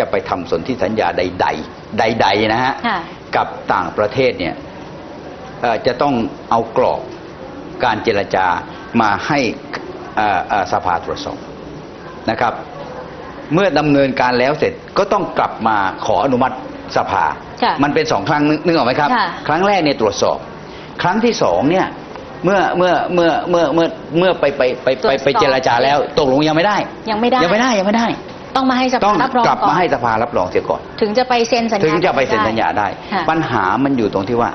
จะไปทำสนธิสัญญาใด ๆ ใด ๆ นะฮะค่ะกับต่างประเทศเนี่ยเอ่อจะต้องเอากรอบการเจรจามาให้เอ่อเอ่อสภาตรวจสอบนะครับ เมื่อดำเนินการแล้วเสร็จก็ต้องกลับมาขออนุมัติสภาค่ะมันเป็นสองครั้งนึกนึกออกไหมครับค่ะครั้งแรกเนี่ยตรวจสอบ ครั้งที่สองเนี่ยเมื่อเมื่อเมื่อเมื่อเมื่อเมื่อไปไปไปไปไปเจรจาแล้วตกลงยังไม่ได้ ยังไม่ได้ยังไม่ได้ยังไม่ได้ ต้องมาให้สต้ภาองรับรองกลับก่อนมาให้สภารับรองเสียก่อน ถึงจะไปเซ็นสัญญาถึงจะไปเซ็นสัญญาได้ ค่ะ ปัญหามันอยู่ตรงที่ว่า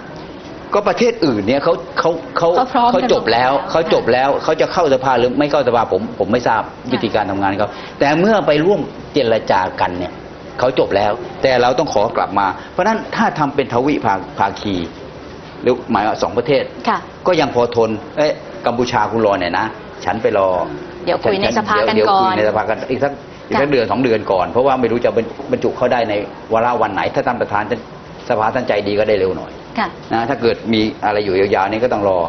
ก็ประเทศอื่นเนี่ยเขาเขาเขาเขาพร้อมเขาจบแล้วกันหมดแล้วเขาจบแล้วเขาจะเข้าสภาหรือไม่เข้าสภาผมผมไม่ทราบวิธีการทำงานเขาแต่เมื่อไปร่วมเจรจากันเนี่ยเขาจบแล้ว แต่เราต้องขอกลับมา เพราะฉะนั้นถ้าทำเป็นทวิภาภาคีหรือหมายว่าสองประเทศ ค่ะก็ยังพอทนเอ้ยกัมพูชาคุณรอหน่อยนะ ฉันไปรอเดี๋ยวคุยในฉัสภากันเดี๋ยวก่อน คุยในสภากันอีกสัก อีกสักค่ะเดือนสองเดือนก่อน เพราะว่าไม่รู้จะบรรจุเข้าได้ในวาระวันไหน ถ้าท่านประธานท่านสภาท่านใจดีก็ได้เร็วหน่อยค่ะนะถ้าเกิดมีอะไรอยู่ยาวๆนี้ก็ต้องรอ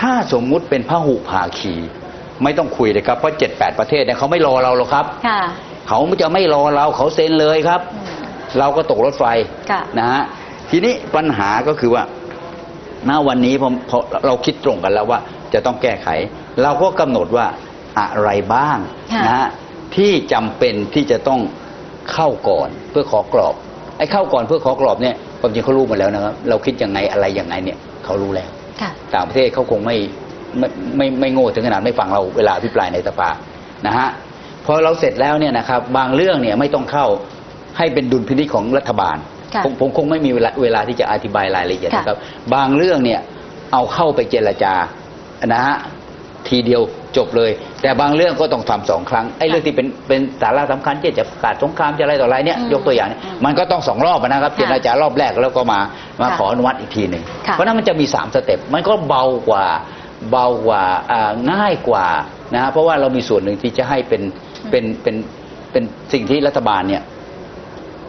ถ้าสมมุติเป็นพหุภาคี ไม่ต้องคุยเลยครับเพราะเจ็ดแปดประเทศเนี่ยเขาไม่รอเราหรอกครับค่ะเขาจะไม่รอเราเขาเซ็นเลยครับอืมเราก็ตกรถไฟค่ะนะฮะทีนี้ปัญหาก็คือว่าณวันนี้พอพอเราคิดตรงกันแล้วว่าจะต้องแก้ไข เราก็กำหนดว่าอะไรบ้างค่ะนะฮะ ที่จำเป็นที่จะต้องเข้าก่อนเพื่อขอกรอบ ไอ้เข้าก่อนเพื่อขอกรอบเนี่ยความจริงเขารู้หมดแล้วนะครับ เราคิดยังไงอะไรยังไงเนี่ยเขารู้แล้วค่ะต่างประเทศเขาคงไม่ไม่ไม่ไม่โง่ถึงขนาดไม่ฟังเราเวลาอภิปรายในสภานะฮะพอเราเสร็จแล้วเนี่ยนะครับบางเรื่องเนี่ยไม่ต้องเข้าให้เป็นดุลพินิจของรัฐบาลค่ะผมผมคงไม่มีเวลาเวลาที่จะอธิบายรายละเอียดค่ะนะครับ บางเรื่องเนี่ยเอาเข้าไปเจรจานะฮะทีเดียวจบเลย แต่บางเรื่องก็ต้องทำสองครั้งไอ้เรื่องที่เป็นเป็นสาระสำคัญที่จะประกาศสงครามจะอะไรต่ออะไรเนี่ยอืมยกตัวอย่างเนี่ยอืมมันก็ต้องสองรอบนะครับค่ะเจรจารอบแรกแล้วก็มามาค่ะขออนุมัติอีกทีหนึ่งค่ะเพราะฉะนั้นมันจะมีสามสเต็ปมันก็เบากว่าเบากว่าอ่าง่ายกว่านะฮะเพราะว่าเรามีส่วนหนึ่งที่จะให้เป็นเป็นเป็นเป็นสิ่งที่รัฐบาลเนี่ย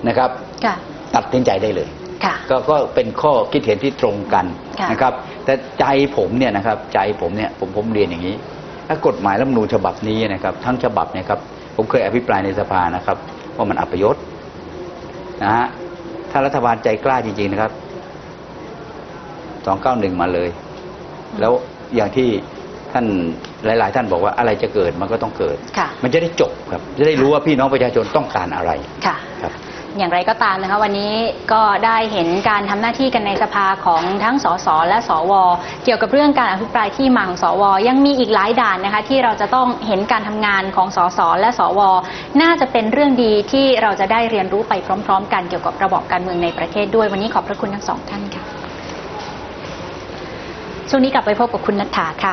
นะครับ ค่ะ ตัดสินใจได้เลย ค่ะ ก็ก็เป็นข้อคิดเห็นที่ตรงกันค่ะนะครับ แต่ใจผมเนี่ยนะครับใจผมเนี่ยผมผมเรียนอย่างนี้ ถ้ากฎหมายรัฐธรรมนูญฉบับนี้นะครับ ทั้งฉบับเนี่ยครับผมเคยอภิปรายในสภานะครับ ว่ามันอัปยศนะฮะถ้ารัฐบาลใจกล้าจริงๆนะครับสองเก้าหนึ่งมาเลย แล้วอย่างที่ท่านหลาย ๆ ท่านบอกว่าอะไรจะเกิดมันก็ต้องเกิดค่ะมันจะได้จบครับ จะได้รู้ว่าพี่น้องประชาชนต้องการอะไรค่ะครับ อย่างไรก็ตามนะคะ วันนี้ก็ได้เห็นการทำหน้าที่กันในสภาของทั้งสสและสว เกี่ยวกับเรื่องการอภิปรายที่มาของสว ยังมีอีกหลายด่านนะคะที่เราจะต้องเห็นการทำงานของสสและสว น่าจะเป็นเรื่องดีที่เราจะได้เรียนรู้ไปพร้อม ๆ กันเกี่ยวกับระบบการเมืองในประเทศด้วยวันนี้ขอบพระคุณทั้งสองท่านค่ะช่วงนี้กลับไปพบกับคุณนัทธาค่ะ